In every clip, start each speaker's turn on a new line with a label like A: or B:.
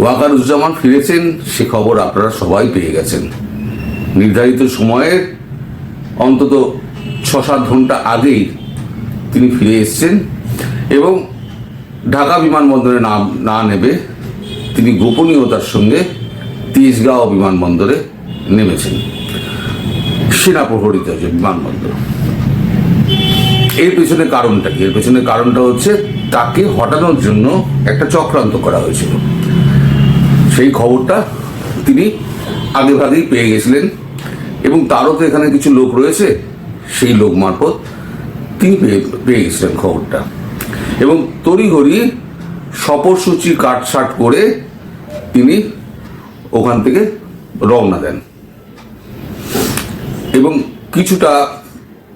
A: ওয়াকারুজ্জামান ফিরেছেন, সে খবর আপনারা সবাই পেয়ে গেছেন। নির্ধারিত সময়ের অন্তত ছ সাত ঘণ্টা আগেই তিনি ফিরে এসেছেন এবং ঢাকা বিমানবন্দরে না না নেবে, তিনি গোপনীয়তার সঙ্গে তেজগাঁও বিমানবন্দরে নেমেছেন। সেনা প্রহরিত যে বিমানবন্দর। এর পেছনে কারণটা কি? এর পেছনে কারণটা হচ্ছে, তাকে হটানোর জন্য একটা চক্রান্ত করা হয়েছিল। সেই খবরটা তিনি আগে ভাগেই পেয়ে গেছিলেন। এবং তারও তো এখানে কিছু লোক রয়েছে, সেই লোক মারফত তিনি পেয়ে পেয়ে গেছিলেন খবরটা। এবং তড়িঘড়ি সফরসূচি কাটছাট করে তিনি ওখান থেকে রওনা দেন। এবং কিছুটা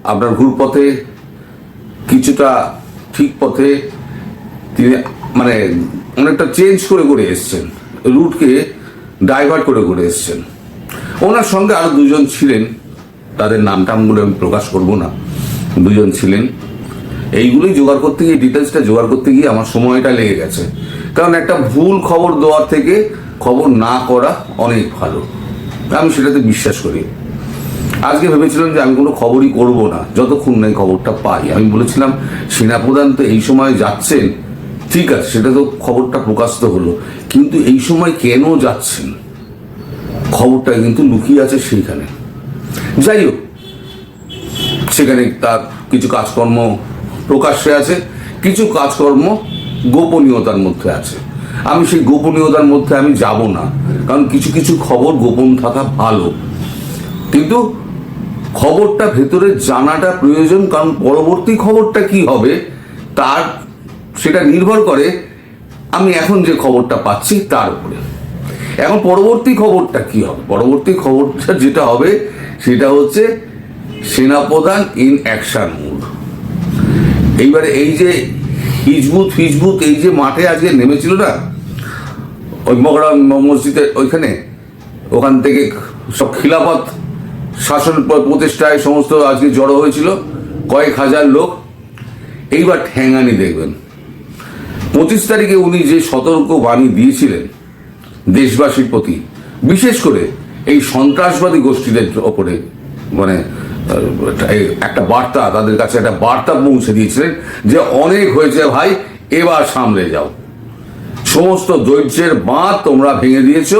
A: আপনার ঘুরপথে, কিছুটা ঠিক পথে তিনি মানে অনেকটা চেঞ্জ করে করে এসছেন। রুটকে ডাইভার্ট করে করে এসছেন। ওনার সঙ্গে আরও দুজন ছিলেন। তাদের নাম টামগুলো আমি প্রকাশ করব না। দুজন ছিলেন। এইগুলোই জোগাড় করতে গিয়ে ডিটেলসটা জোগাড় করতে গিয়ে আমার সময়টা লেগে গেছে। কারণ একটা ভুল খবর দেওয়ার থেকে খবর না করা অনেক ভালো। আমি সেটাতে বিশ্বাস করি। আজকে ভেবেছিলাম যে আমি কোনো খবরই করব না। যতক্ষণ না খবরটা পাই। আমি বলেছিলাম, সেনাপ্রধান তো এই সময় যাচ্ছেন। ঠিক আছে, সেটা তো খবরটা প্রকাশিত হলো। কিন্তু এই সময় কেন যাচ্ছেন? খবরটা কিন্তু লুকিয়ে আছে সেইখানে। যাই হোক, সেখানে তার কিছু কাজকর্ম প্রকাশ্যে আছে, কিছু কাজকর্ম গোপনীয়তার মধ্যে আছে। আমি সেই গোপনীয়তার মধ্যে আমি যাব না, কারণ কিছু কিছু খবর গোপন থাকা ভালো। কিন্তু খবরটা ভেতরে জানাটা প্রয়োজন, কারণ পরবর্তী খবরটা কি হবে, তার সেটা নির্ভর করে আমি এখন যে খবরটা পাচ্ছি তার উপরে। এখন পরবর্তী খবরটা কি হবে? পরবর্তী খবরটা যেটা হবে সেটা হচ্ছে সেনাপ্রধান ইন অ্যাকশন মুড। এইবারে এই যে হিজবুত ফিজবুত এই যে মাঠে আজকে নেমেছিল না, ওই মগরা মসজিদের ওইখানে, ওখান থেকে সব খিলাফত শাসন প্রতিষ্ঠায় সমস্ত আজকে জড়ো হয়েছিল, কয়েক হাজার লোক। এইবার ঠ্যাঙানি দেখবেন। পঁচিশ তারিখে উনি যে সতর্ক বাণী দিয়েছিলেন দেশবাসীর প্রতি, বিশেষ করে এই সন্ত্রাসবাদী গোষ্ঠীদের ওপরে মানে একটা বার্তা, তাদের কাছে একটা বার্তা পৌঁছে দিয়েছিলেন যে অনেক হয়েছে ভাই, এবার সামলে যাও। সমস্ত দৈর্যের বাঁধ তোমরা ভেঙে দিয়েছ,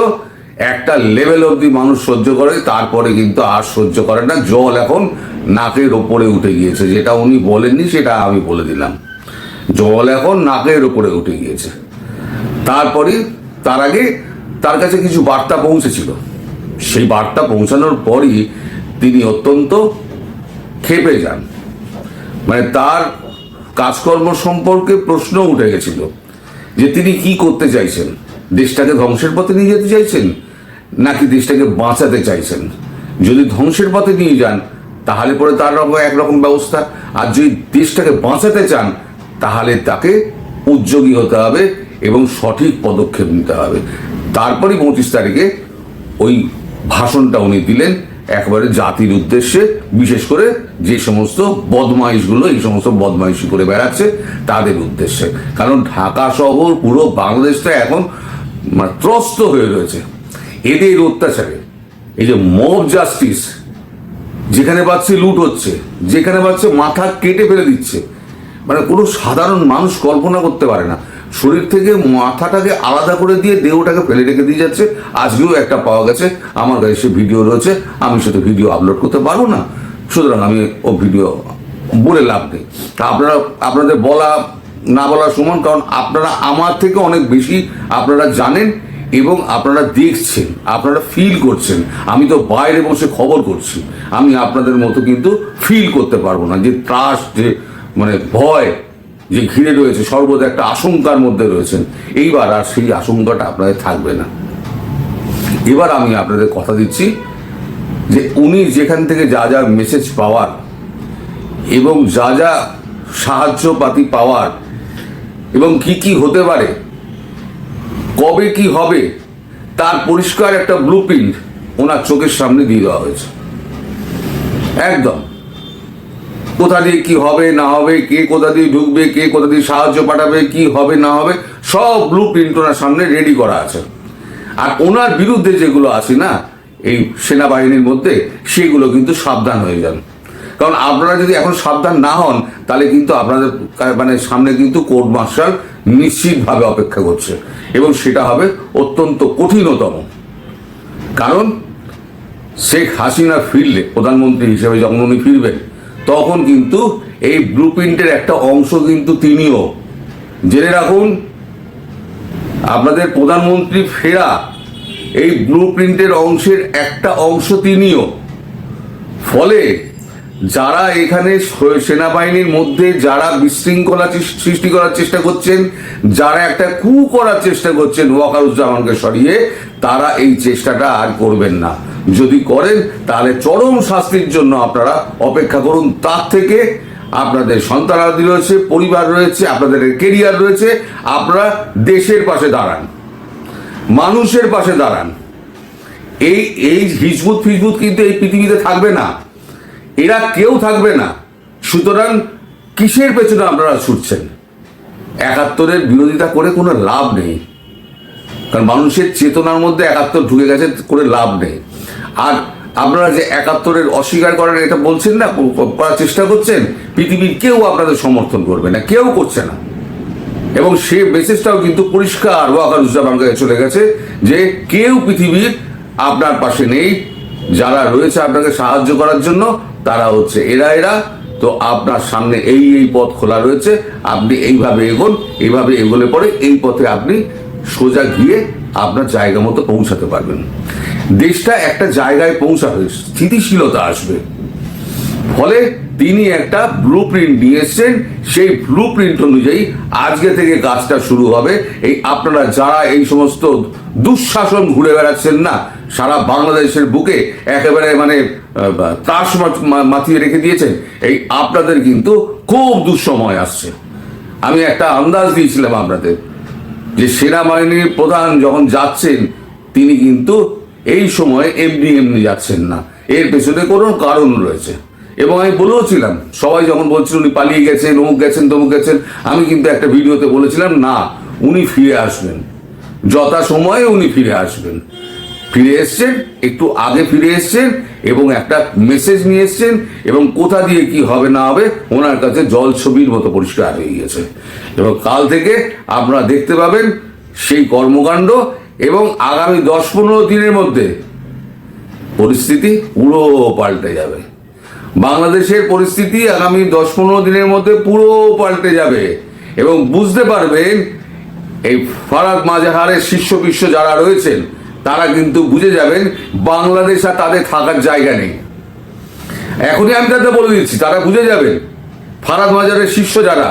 A: একটা লেভেল অবধি মানুষ সহ্য করে, তারপরে কিন্তু আর সহ্য করে না, জল এখন নাকের ওপরে উঠে গিয়েছে, যেটা উনি বলেননি, সেটা আমি বলে দিলাম। জল এখন নাকের ওপরে উঠে গিয়েছে। তারপরে তার আগে তার কাছে কিছু বার্তা পৌঁছেছিল। সেই বার্তা পৌঁছানোর পরই তিনি অত্যন্ত খেপে যান। মানে তার কাজকর্ম সম্পর্কে প্রশ্ন উঠে গেছিল যে তিনি কি করতে চাইছেন? দেশটাকে ধ্বংসের পথে নিয়ে যেতে চাইছেন? নাকি দেশটাকে বাঁচাতে চাইছেন? যদি ধ্বংসের পথে নিয়ে যান, তাহলে পরে তার রকম একরকম ব্যবস্থা। আর যদি দেশটাকে বাঁচাতে চান তাহলে তাকে উদ্যোগী হতে হবে এবং সঠিক পদক্ষেপ নিতে হবে। তারপরই পঁচিশ তারিখে ওই ভাষণটা উনি দিলেন একবারে জাতির উদ্দেশ্যে, বিশেষ করে যে সমস্ত বদমাইশগুলো, এই সমস্ত বদমাইশি করে বেড়াচ্ছে তাদের উদ্দেশ্যে। কারণ ঢাকা শহর, পুরো বাংলাদেশটা এখন মানে ত্রস্ত হয়ে রয়েছে। এদের অত্যাচারে, এই যে মব জাস্টিস যেখানে পাচ্ছে লুট হচ্ছে, যেখানে পাচ্ছে মাথা কেটে ফেলে দিচ্ছে মানে কোনো সাধারণ মানুষ কল্পনা করতে পারে না। শরীর থেকে মাথাটাকে আলাদা করে দিয়ে দেহটাকে ফেলে রেখে দিয়ে যাচ্ছে। আজকেও একটা পাওয়া গেছে। আমার কাছে সে ভিডিও রয়েছে। আমি সেটা ভিডিও আপলোড করতে পারব না। সুতরাং আমি ও ভিডিও বলে লাভ নেই। তা আপনারা, আপনাদের বলা, না বলা সমান, কারণ আপনারা আমার থেকে অনেক বেশি আপনারা জানেন এবং আপনারা দেখছেন, আপনারা ফিল করছেন। আমি তো বাইরে বসে খবর করছি। আমি আপনাদের মতো কিন্তু ফিল করতে পারব না। যে ত্রাস, যে মানে ভয় যে ঘিরে রয়েছে, সর্বদা একটা আশঙ্কার মধ্যে রয়েছেন। এইবার আর সেই আশঙ্কাটা আপনাদের থাকবে না। এবার আমি আপনাদের কথা দিচ্ছি যে উনি যেখান থেকে যা যা মেসেজ পাওয়ার এবং যা যা সাহায্যপাতি পাওয়ার এবং কি কি হতে পারে, কবে কি হবে, তার পরিষ্কার একটা ব্লু প্রিন্ট ওনার চোখের সামনে দিয়ে দেওয়া হয়েছে। একদম। কোথা দিয়ে কি হবে, না হবে, কে কোথা দিয়ে ঢুকবে, কে কোথা দিয়ে সাহায্য পাঠাবে, কি হবে, না হবে, সব ব্লু প্রিন্ট ওনার সামনে রেডি করা আছে। আর ওনার বিরুদ্ধে যেগুলো আছে না, এই সেনাবাহিনীর মধ্যে, সেগুলো কিন্তু সাবধান হয়ে যান। কারণ আপনারা যদি এখন সাবধান না হন, তাহলে কিন্তু আপনাদের মানে সামনে কিন্তু কোর্ট মার্শাল নিশ্চিতভাবে অপেক্ষা করছে। এবং সেটা হবে অত্যন্ত কঠিনতম। কারণ শেখ হাসিনা ফিরলে, প্রধানমন্ত্রী হিসেবে যখন উনি ফিরবেন তখন কিন্তু এই ব্লু প্রিন্টের একটা অংশ কিন্তু তিনিও। জেনে রাখুন, আপনাদের প্রধানমন্ত্রী ফেরা, এই ব্লু প্রিন্টের অংশের একটা অংশ তিনিও। ফলে যারা এখানে সেনাবাহিনীর মধ্যে যারা বিশৃঙ্খলা সৃষ্টি করার চেষ্টা করছেন, যারা একটা কু করার চেষ্টা করছেন ওয়াকারুজ্জামানকে সরিয়ে, তারা এই চেষ্টাটা আর করবেন না। যদি করেন, তাহলে চরম শাস্তির জন্য আপনারা অপেক্ষা করুন। তার থেকে আপনাদের সন্তানাদি রয়েছে, পরিবার রয়েছে, আপনাদের কেরিয়ার রয়েছে, আপনারা দেশের পাশে দাঁড়ান, মানুষের পাশে দাঁড়ান। এই এই হিজবুত ফিজবুত কিন্তু এই পৃথিবীতে থাকবে না। এরা কেউ থাকবে না। সুতরাং কিসের পেছনে আপনারা ছুটছেন? একাত্তরের বিরোধিতা করে কোনো লাভ নেই। কারণ মানুষের চেতনার মধ্যে একাত্তর ঢুকে গেছে, করে লাভ নেই। আর আপনারা যে একাত্তরের অস্বীকার করেন, এটা বলছেন না করার চেষ্টা করছেন, পৃথিবীর কেউ আপনাদের সমর্থন করবে না, কেউ করছে না। এবং সে মেসেজটাও কিন্তু পরিষ্কার ওয়াকারুজ্জামান কাছে চলে গেছে যে কেউ পৃথিবীর আপনার পাশে নেই, যারা রয়েছে আপনাকে সাহায্য করার জন্য তারা হচ্ছে এরা এরা। তো আপনার সামনে এই এই পথ খোলা রয়েছে। আপনি এইভাবে এগোন, এইভাবে এগোলে পরে এই পথে আপনি সোজা গিয়ে আপনার জায়গা মতো পৌঁছাতে পারবেন। দেশটা একটা জায়গায় পৌঁছাবে, স্থিতিশীলতা আসবে। ফলে তিনি একটা ব্লু প্রিন্ট নিয়ে এসছেন। সেই ব্লু প্রিন্ট অনুযায়ী আজকে থেকে কাজটা শুরু হবে। এই আপনারা যারা এই সমস্ত দুঃশাসন ঘুরে বেড়াচ্ছেন না, সারা বাংলাদেশের বুকে একেবারে মানে মা- মাথিয়ে রেখে দিয়েছেন, এই আপনাদের কিন্তু খুব দুঃসময় আসছে। আমি একটা আন্দাজ দিয়েছিলাম আপনাদের, যে সেনাবাহিনীর প্রধান যখন যাচ্ছেন, তিনি কিন্তু এই সময়ে এমনি এমনি যাচ্ছেন না। এর পেছনে কোনো কারণ রয়েছে। এবং আমি বলেওছিলাম সবাই যখন বলছিল উনি পালিয়ে গেছেন, অমুক গেছেন, তমুক গেছেন, আমি কিন্তু একটা ভিডিওতে বলেছিলাম, না, উনি ফিরে আসবেন। যথা সময়ে উনি ফিরে আসবেন। ফিরে এসছেন, একটু আগে ফিরে এসছেন এবং একটা মেসেজ নিয়ে এসছেন এবং কোথা দিয়ে কি হবে না হবে ওনার কাছে জল ছবির মতো পরিষ্কার হয়ে গিয়েছে। এবং কাল থেকে আপনারা দেখতে পাবেন সেই কর্মকাণ্ড এবং আগামী দশ পনেরো দিনের মধ্যে পরিস্থিতি পুরো পাল্টে যাবে। বাংলাদেশের পরিস্থিতি আগামী দশ পনেরো দিনের মধ্যে পুরো পাল্টে যাবে এবং বুঝতে পারবেন এই ফারাক মাজাহারের শীর্ষ বিশ্ব যারা রয়েছেন তারা কিন্তু বুঝে যাবেন বাংলাদেশ আর তাদের থাকার জায়গা নেই। এখনই আমি তাদের বলে দিচ্ছি, তারা বুঝে যাবেন। ফারাদ মাজারের শীর্ষ যারা,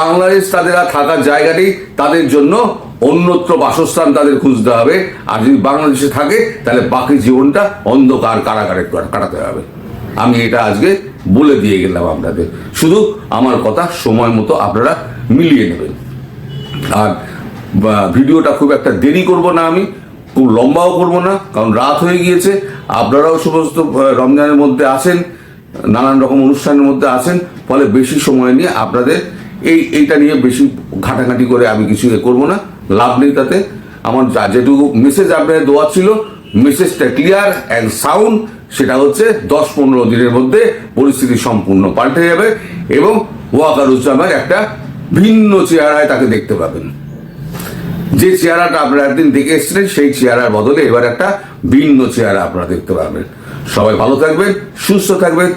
A: বাংলাদেশ তাদের আর থাকার জায়গা নেই, তাদের জন্য অন্যত্র বাসস্থান তাদের খুঁজতে হবে। আর যদি বাংলাদেশে থাকে, তাহলে বাকি জীবনটা অন্ধকার কারাগারে কাটাতে হবে। আমি এটা আজকে বলে দিয়ে গেলাম আপনাদের। শুধু আমার কথা সময় মতো আপনারা মিলিয়ে নেবেন। আর ভিডিওটা খুব একটা দেরি করব না আমি। খুব লম্বাও করব না, কারণ রাত হয়ে গিয়েছে। আপনারাও সমস্ত রমজানের মধ্যে আছেন নানান রকম অনুষ্ঠানের মধ্যে আছেন ফলে বেশি সময় নিয়ে আপনাদের এই, এইটা নিয়ে বেশি ঘাটাঘাটি করে আমি কিছু এ করব না, লাভ নেই তাতে। আমার যা যেটুকু মেসেজ আপনাদের দেওয়া ছিল মেসেজটা ক্লিয়ার অ্যান্ড সাউন্ড সেটা হচ্ছে দশ পনেরো দিনের মধ্যে পরিস্থিতি সম্পূর্ণ পাল্টে যাবে এবং ওয়াকারুজ্জামান একটা ভিন্ন চেহারায় তাকে দেখতে পাবেন। যে চেহারাটা আপনারা একদিন দেখে এসেছিলেন, সেই চেহারার বদলে এবার একটা ভিন্ন চেহারা আপনারা দেখতে পাবেন। সবাই ভালো থাকবেন, সুস্থ থাকবেন